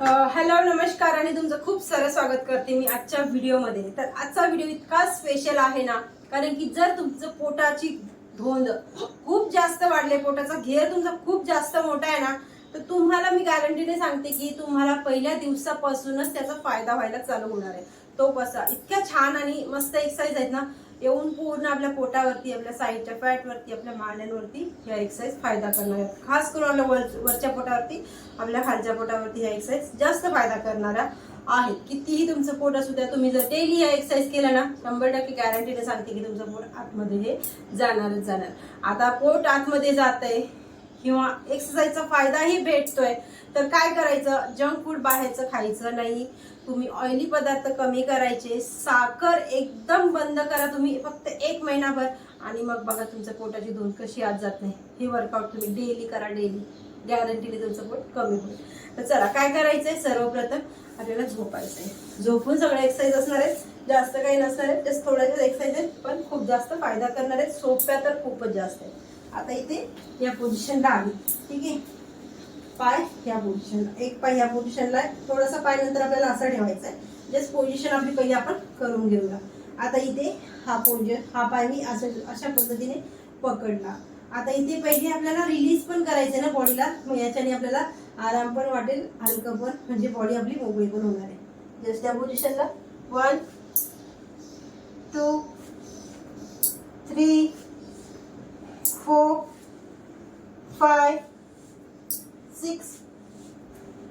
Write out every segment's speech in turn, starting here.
Hello नमस्कार आणि तुमचं खूप सारं स्वागत करते मी आजच्या व्हिडिओमध्ये. तर आजचा व्हिडिओ इतका स्पेशल आहे ना कारण की जर तुमचं पोटाची धोंद खूप जास्त वाढले पोटाचा घेर तुमचा खूप जास्त मोठा आहे ना तर तुम्हाला मी गॅरंटीने सांगते की तुम्हाला पहिल्या दिवसापासूनच त्याचा फायदा व्हायला चालू होणार आहे. तो कसा? इतक्या छान आणि मस्त एक्सरसाइज आहेत ना येऊन पूर्ण आपल्या पोटावरती आपल्या साईडच्या फॅटवरती आपल्या मांड्यांवरती ह्या एक्सरसाइज फायदा करणार आहेत. खास करून आपल्या वर वरच्या पोटावरती आपल्या खालच्या पोटावरती ह्या एक्सरसाइज जास्त फायदा करणारा आहे कितीही तुमचं पोट असू द्या तुम्ही जर डेली या एक्सरसाइज केला ना शंभर टक्के गॅरंटीने सांगते की तुमचं पोट आतमध्ये हे जाणारच जाणार. आता पोट आतमध्ये जात आहे किंवा एक्सरसाइजचा फायदाही भेटतोय. तर काय करायचं? जंक फूड बाहेरचं खायचं नाही. तुम्ही ऑइली पदार्थ कमी करायचे. साखर एकदम बंद करा तुम्ही. फक्त एक महिनाभर. आणि मग बघा तुमच्या पोटाची धून कशी आज जात नाही. हे वर्कआउट तुम्ही डेली करा डेली गॅरंटीने तुमचं पोट कमी होईल. तर चला काय करायचंय? सर्वप्रथम आपल्याला झोपायचंय. झोपून सगळं एक्सरसाइज असणार आहेत. जास्त काही नसणार आहेत. जस्ट थोड्याशा एक्सरसाइज आहेत. पण खूप जास्त फायदा करणार आहेत. सोप्या तर खूपच जास्त आहेत. आता इथे या पोझिशनला आली ठीक आहे? पाय ह्या पोझिशनला एक पाय ह्या पोझिशनला आहे. थोडासा पाय नंतर आपल्याला असा ठेवायचा आहे. जस्ट पोझिशन आपली पहिली आपण करून घेऊया. आता इथे हा पोज हा पाय मी असं अशा पद्धतीने पकडला. आता इथे पहिले आपल्याला रिलीज पण करायचं ना बॉडीला मग याच्याने आपल्याला आराम पण वाटेल हलकं पण. म्हणजे बॉडी आपली मोकळी पण होणार आहे. जस्ट त्या पोझिशनला one two three four, five, six,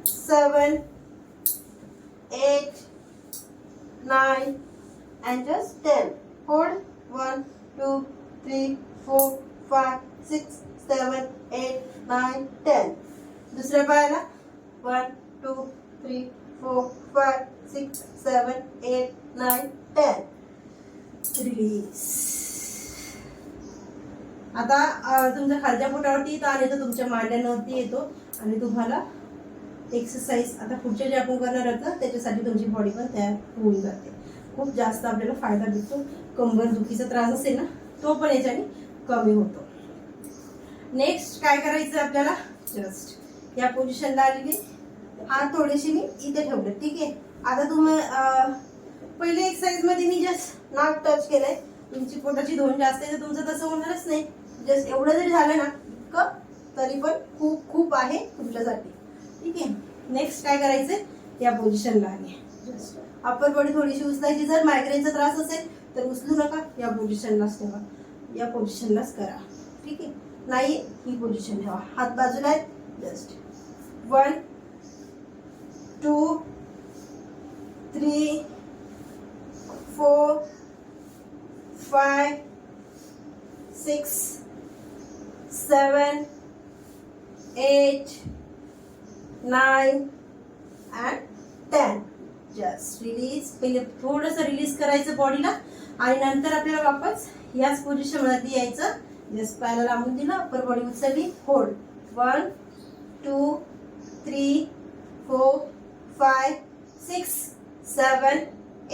seven, eight, nine, and just 10. Hold one, two, three, four, five, six, seven, eight, nine, ten. 2, 3, दूसरा पायला 1, 2, Release. आता तुमच्या खालच्या पोटावरती येतो आणि तो तुमच्या मांड्यांवरती येतो. आणि तुम्हाला एक्सरसाइज आता पुढचे जे आपण करणार आहोत ना त्याच्यासाठी तुमची बॉडी पण तयार होऊन जाते. खूप जास्त आपल्याला फायदा भेटतो कंबर दुखीचा त्रास असेल ना तो पण याच्याने कमी होतो. नेक्स्ट काय करायचं आपल्याला? जस्ट या पोझिशनला आलेली. हात थोडेसे मी इथे ठेवले ठीक आहे? आता तुम्ही पहिले एक्सरसाइजमध्ये मी जस्ट नाक टच केलंय. तुमची पोटाची धोन जास्त आहे तर तुमचं तसं होणारच नाही. जस्ट एवढं जरी झालं ना इतकं तरी पण खूप खूप आहे तुमच्यासाठी. ठीक आहे? नेक्स्ट काय करायचं या पोझिशनला आली जस्ट अप्पर बॉडी थोडीशी उचलायची. जर मायग्रेनचा त्रास असेल तर उचलू नका. या पोझिशनलाच ठेवा. या पोझिशनलाच करा. ठीक आहे? नाही ही पोझिशन ठेवा. हात बाजूला आहेत. Just one two three four five six seven eight nine and ten just release पहिले थोडंसं रिलीज करायचं बॉडीला आणि नंतर आपल्याला वापस याच पोझिशनवरती यायचं. जस्ट पायाला लांबून दिलं. अप्पर बॉडी उचलली. Hold one two three four five six seven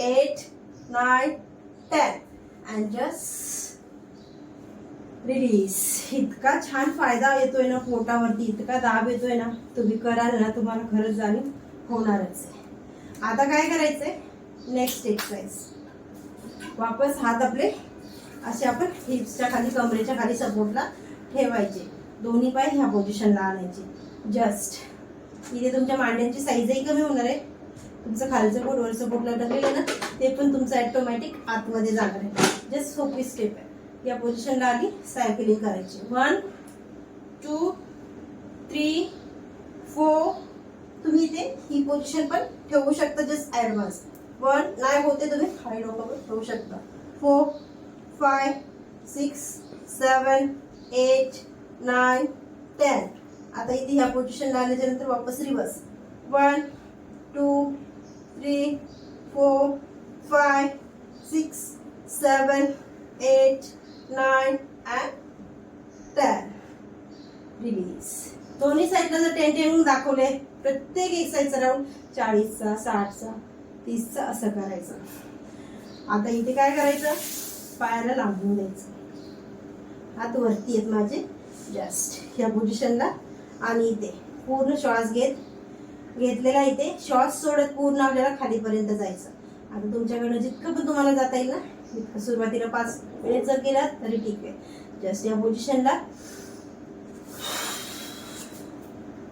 eight nine ten and just release इतका छान फायदा येतोय ना पोटावरती इतका दाब येतोय ना तुम्ही कराल ना तुम्हाला खरंच जाणीव होणारच आहे. आता काय करायचंय? नेक्स्ट एक्सरसाइज वापस हात आपले असे आपण हिप्सच्या खाली कमरेच्या खाली सपोर्टला ठेवायचे. दोन्ही पाय ह्या पोझिशनला आणायचे. जस्ट इथे तुमच्या मांड्यांची साईजही कमी होणार आहे. तुमचं खालचं पोट वरचं पोट टाकलेलं ना ते पण तुमचं ॲटोमॅटिक आतमध्ये जाणार आहे. जस्ट सोपी स्टेप आहे. या पोझिशनला आली सायकलिंग करायची. वन टू थ्री फोर तुम्ही इथे ही पोझिशन पण ठेवू शकता जस्ट ॲडव्हान्स वन नाही होते तुम्ही खाली डोकं पण ठेवू शकता. Four five six seven eight nine ten आता इथे ह्या पोझिशनला आल्याच्यानंतर वापस reverse one two three four five six seven eight nine and ten. Release. दोन्ही साईडला जर टेन टेन दाखवले प्रत्येक एक साईडचा राऊंड चाळीसचा साठचा तीसचा असं करायचं. आता इथे काय करायचं? पायाला लांबून द्यायचं. हात वरती आहेत माझे. जस्ट ह्या पोझिशनला आणि इथे पूर्ण श्वास घेत घेतलेला इथे श्वास सोडत पूर्ण आपल्याला खालीपर्यंत जायचं. आता तुमच्याकडनं जितकं पण तुम्हाला जाता येईल ना सुरुवातीला पाच मिनिट जर केला तरी ठीक आहे. जस्ट या पोझिशनला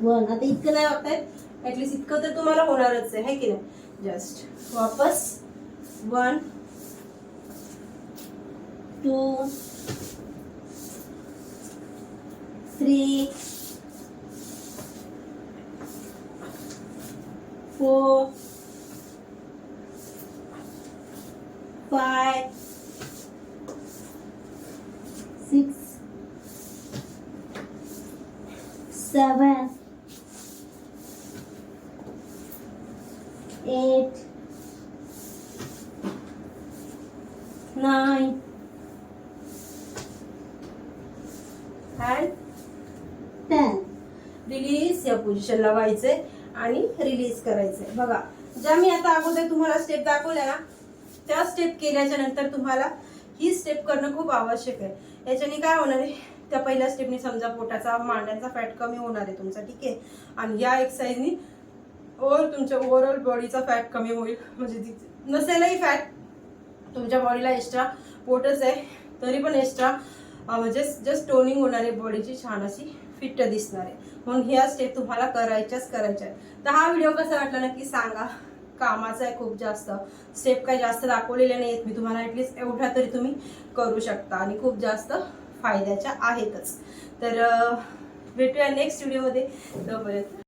वन. आता इतकं नाही वागतायत ऍटलीस्ट इतकं तर तुम्हाला होणारच आहे की नाही? जस्ट वापस. One two three four seven, eight, nine, and ten. Release या पोझिशनला व्हायचंय आणि रिलीज करायचंय बघा ज्या मी आता अगोदर तुम्हाला स्टेप दाखवल्या ना त्या स्टेप केल्याच्यानंतर तुम्हाला ही स्टेप करणं खूप आवश्यक आहे. याच्याने काय होणार आहे? त्या पहिल्या स्टेपनी समजा पोटाचा मांड्यांचा फॅट कमी होणार आहे तुमचा ठीक आहे? आणि या एक्सरसाइजनी ओव्हर तुमच्या ओव्हरऑल बॉडीचा फॅट कमी होईल. म्हणजे नसेलही फॅट तुमच्या बॉडीला एक्स्ट्रा पोटच आहे तरी पण एक्स्ट्रा म्हणजे जस्ट टोनिंग होणार आहे बॉडीची छान अशी फिट दिसणार आहे. म्हणून ह्या स्टेप तुम्हाला करायच्याच करायच्या आहेत. तर हा व्हिडिओ कसा वाटला नक्की सांगा. कामाचा आहे खूप जास्त. स्टेप काही जास्त दाखवलेले नाही आहेत मी तुम्हाला ॲटलिस्ट एवढ्या तरी तुम्ही करू शकता आणि खूप जास्त फायद्याच्या आहेतच. तर भेटूया नेक्स्ट व्हिडिओमध्ये तोपर्यंत.